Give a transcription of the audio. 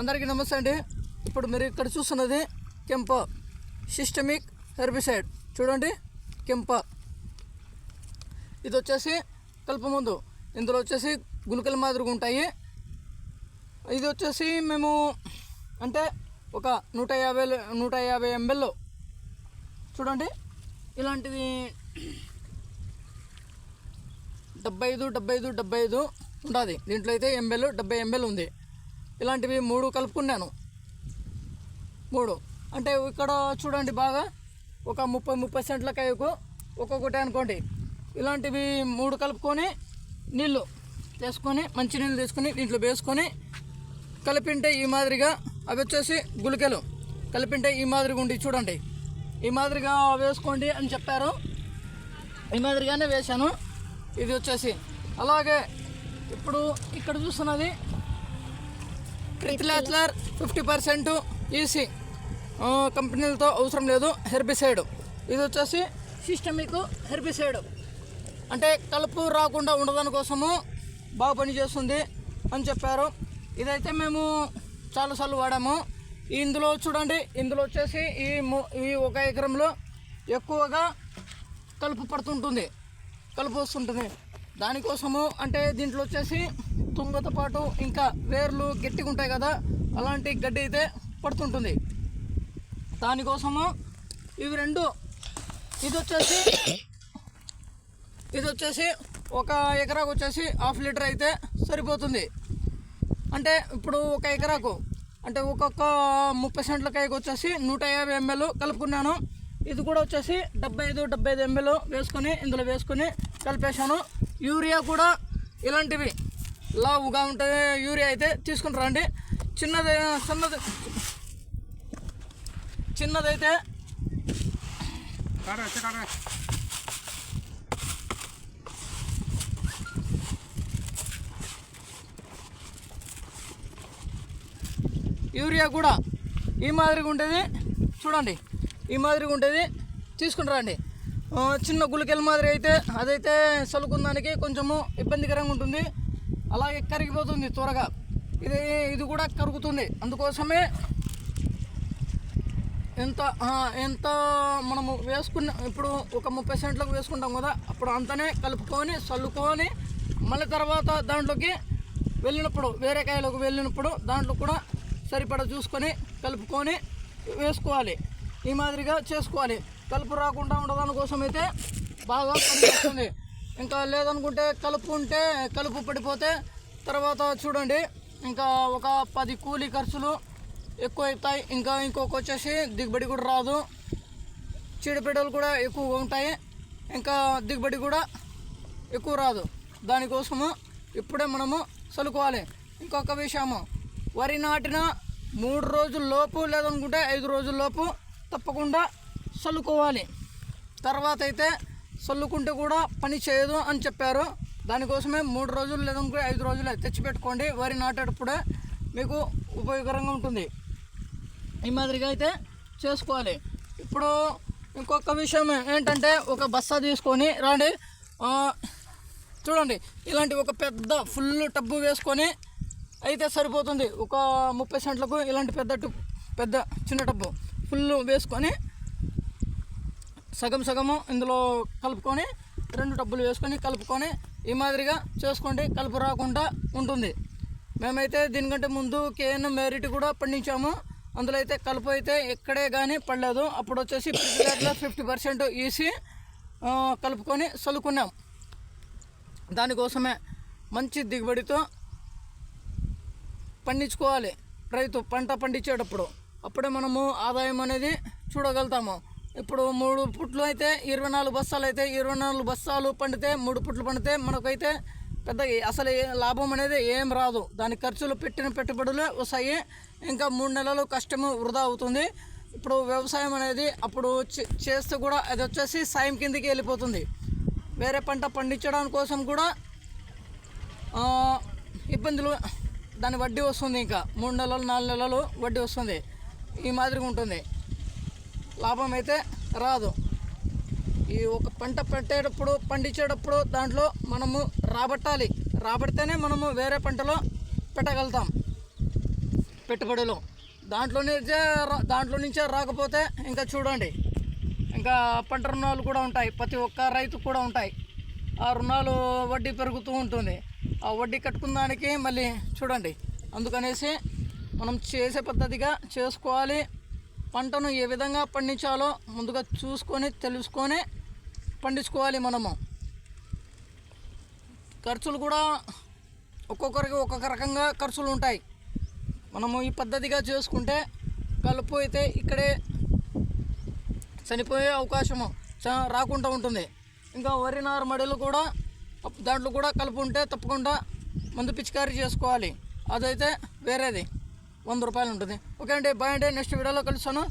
అందరికీ నమస్తే అండి. ఇప్పుడు మీరు ఇక్కడ చూస్తున్నది కెంప సిస్టమిక్ హెర్బిసైడ్. చూడండి కెంప. ఇది వచ్చేసి కలుపు ఇందులో వచ్చేసి గుళికల మాదిరిగా ఉంటాయి. ఇది వచ్చేసి మేము అంటే ఒక నూట యాభై నూట యాభై ఎంఎల్. చూడండి ఇలాంటిది డెబ్బై ఐదు డెబ్బై ఐదు డెబ్బై ఐదు ఉంటుంది దీంట్లో అయితే ఎంఎల్ డెబ్బై ఎంఎల్ ఉంది. ఇలాంటివి మూడు కలుపుకున్నాను. మూడు. అంటే ఇక్కడ చూడండి బాగా ఒక ముప్పై ముప్పై సెంట్ల కాయకు ఒక్కొక్కటి అనుకోండి. ఇలాంటివి మూడు కలుపుకొని నీళ్ళు తీసుకొని మంచి నీళ్ళు తీసుకొని దీంట్లో వేసుకొని కలిపింటే ఈ మాదిరిగా అవి వచ్చేసి గుళికలు. కలిపింటే ఈ మాదిరిగా ఉండి చూడండి. ఈ మాదిరిగా వేసుకోండి అని చెప్పారు. ఈ మాదిరిగానే వేశాను. ఇది వచ్చేసి. అలాగే ఇప్పుడు ఇక్కడ చూస్తున్నది రిటిలాచులర్ ఫిఫ్టీ పర్సెంట్ ఈసీ కంపెనీలతో అవసరం లేదు హెర్బిసైడ్ ఇది వచ్చేసి సిస్టమిక్ హెర్బిసైడ్ అంటే కలుపు రాకుండా ఉండదాని కోసము బాగా పనిచేస్తుంది అని చెప్పారు. ఇదైతే మేము చాలాసార్లు వాడాము. ఇందులో చూడండి ఇందులో వచ్చేసి ఈ ఈ ఒక ఎకరంలో ఎక్కువగా కలుపు పడుతుంటుంది. కలుపు వస్తుంటుంది. దానికోసము అంటే దీంట్లో వచ్చేసి తుంగతో పాటు ఇంకా వేర్లు గట్టిగా ఉంటాయి కదా అలాంటి గడ్డి అయితే పడుతుంటుంది. దానికోసము ఇవి రెండు ఇది వచ్చేసి ఇది వచ్చేసి ఒక ఎకరాకు వచ్చేసి హాఫ్ లీటర్ అయితే సరిపోతుంది. అంటే ఇప్పుడు ఒక ఎకరాకు అంటే ఒక్కొక్క ముప్పై సెంట్ల కాయకు వచ్చేసి నూట యాభై ఎంఎల్ కలుపుకున్నాను. ఇది కూడా వచ్చేసి డెబ్బై ఐదు డెబ్బై ఐదు ఎంఎల్ వేసుకొని ఇందులో వేసుకొని కలిపేశాను. యూరియా కూడా ఇలాంటివి. లావుగా ఉంటే యూరియా అయితే తీసుకుని రండి చిన్నది చిన్నది చిన్నదైతే యూరియా కూడా ఈ మాదిరిగా ఉంటుంది చూడండి ఈ మాదిరిగా ఉంటుంది తీసుకుని రండి చిన్న గుళికల మాదిరి అయితే అదైతే చల్లుకుందానికి కొంచెము ఇబ్బందికరంగా ఉంటుంది. అలాగే కరిగిపోతుంది త్వరగా. ఇది ఇది కూడా కరుగుతుంది. అందుకోసమే ఎంత ఎంత మనము వేసుకున్న ఇప్పుడు ఒక ముప్పై సెంట్లకు వేసుకుంటాం కదా అప్పుడు అంతనే కలుపుకొని చల్లుకొని మళ్ళీ తర్వాత దాంట్లోకి వెళ్ళినప్పుడు వేరే కాయలకు వెళ్ళినప్పుడు దాంట్లో కూడా సరిపడా చూసుకొని కలుపుకొని వేసుకోవాలి. ఈ మాదిరిగా చేసుకోవాలి. కలుపు రాకుండా ఉండదాని కోసం అయితే బాగా పనిచేస్తుంది. ఇంకా లేదనుకుంటే కలుపు ఉంటే కలుపు పడిపోతే తర్వాత చూడండి ఇంకా ఒక పది కూలీ ఖర్చులు ఎక్కువ అవుతాయి ఇంకా ఇంకొక వచ్చేసి దిగుబడి కూడా రాదు. చీడపీడలు కూడా ఎక్కువగా ఉంటాయి. ఇంకా దిగుబడి కూడా ఎక్కువ రాదు. దానికోసము ఇప్పుడే మనము చల్లుకోవాలి ఇంకొక విషయము వరి నాటిన మూడు రోజుల లోపు లేదనుకుంటే ఐదు రోజుల లోపు తప్పకుండా చల్లుకోవాలి. తర్వాత అయితే చల్లుకుంటే కూడా పని చేయదు అని చెప్పారు. దానికోసమే మూడు రోజులు లేదనుకుంటే ఐదు రోజులు తెచ్చిపెట్టుకోండి. వరి నాటేటప్పుడే మీకు ఉపయోగకరంగా ఉంటుంది. ఈ మాదిరిగా అయితే చేసుకోవాలి. ఇప్పుడు ఇంకొక విషయం ఏంటంటే ఒక బస్తా తీసుకొని రాండి. చూడండి ఇలాంటి ఒక పెద్ద ఫుల్ టబ్బు వేసుకొని అయితే సరిపోతుంది. ఒక ముప్పై సెంట్లకు ఇలాంటి పెద్ద టు పెద్ద చిన్న టబ్బు ఫుల్ వేసుకొని సగం సగము ఇందులో కలుపుకొని రెండు డబ్బులు వేసుకొని కలుపుకొని ఈ మాదిరిగా చేసుకోండి. కలుపు రాకుండా ఉంటుంది. మేమైతే దీనికంటే ముందు కేఎన్ మెరిట్ కూడా పండించాము. అందులో అయితే కలుపు అయితే ఎక్కడే కానీ పడలేదు. అప్పుడు వచ్చేసి ప్రిపేర్లో ఫిఫ్టీ పర్సెంట్ ఈసి కలుపుకొని చల్లుకున్నాం దానికోసమే మంచి దిగుబడితో పండించుకోవాలి. రైతు పంట పండించేటప్పుడు. అప్పుడే మనము ఆదాయం అనేది చూడగలుగుతాము. ఇప్పుడు మూడు పుట్లు అయితే ఇరవై నాలుగు బస్తాలు అయితే ఇరవై నాలుగు బస్తాలు పండితే మూడు పుట్లు పండితే మనకైతే పెద్ద అసలు లాభం అనేది ఏం రాదు. దాని ఖర్చులు పెట్టిన పెట్టుబడులే వస్తాయి. ఇంకా మూడు నెలలు కష్టము వృధా అవుతుంది. ఇప్పుడు వ్యవసాయం అనేది అప్పుడు చేస్తే కూడా అది వచ్చేసి సాయం కిందకి వెళ్ళిపోతుంది. వేరే పంట పండించడం కోసం కూడా ఇబ్బందులు దాని వడ్డీ వస్తుంది ఇంకా. మూడు నెలలు నాలుగు నెలలు వడ్డీ వస్తుంది. ఈ మాదిరిగా ఉంటుంది. లాభం అయితే రాదు. ఈ ఒక పంట పెట్టేటప్పుడు పండించేటప్పుడు దాంట్లో మనము రాబట్టాలి. రాబడితేనే మనము వేరే పంటలో పెట్టగలుగుతాం. పెట్టుబడిలో. దాంట్లో నుంచే రా- దాంట్లో నుంచే రాకపోతే ఇంకా చూడండి. ఇంకా పంట రుణాలు కూడా ఉంటాయి. ప్రతి ఒక్క రైతు కూడా ఉంటాయి. ఆ రుణాలు వడ్డీ పెరుగుతూ ఉంటుంది. ఆ వడ్డీ కట్టుకున్న దానికి మళ్ళీ చూడండి. అందుకనేసి మనం చేసే పద్ధతిగా చేసుకోవాలి. పంటను ఏ విధంగా పండించాలో ముందుగా చూసుకొని తెలుసుకొని పండించుకోవాలి మనము. ఖర్చులు కూడా ఒక్కొక్కరికి ఒక్కొక్క రకంగా ఖర్చులు ఉంటాయి. మనము ఈ పద్ధతిగా చేసుకుంటే కలుపు అయితే ఇక్కడే చనిపోయే అవకాశము రాకుండా ఉంటుంది. ఇంకా వరి నారు మడిలు కూడా దాంట్లో కూడా కలుపు ఉంటే తప్పకుండా మందు పిచికారీ చేసుకోవాలి. అదైతే వేరేది. వంద రూపాయలు ఉంటుంది. ఓకే అండి బాయ్ అండి నెక్స్ట్ వీడియోలో కలుస్తాను.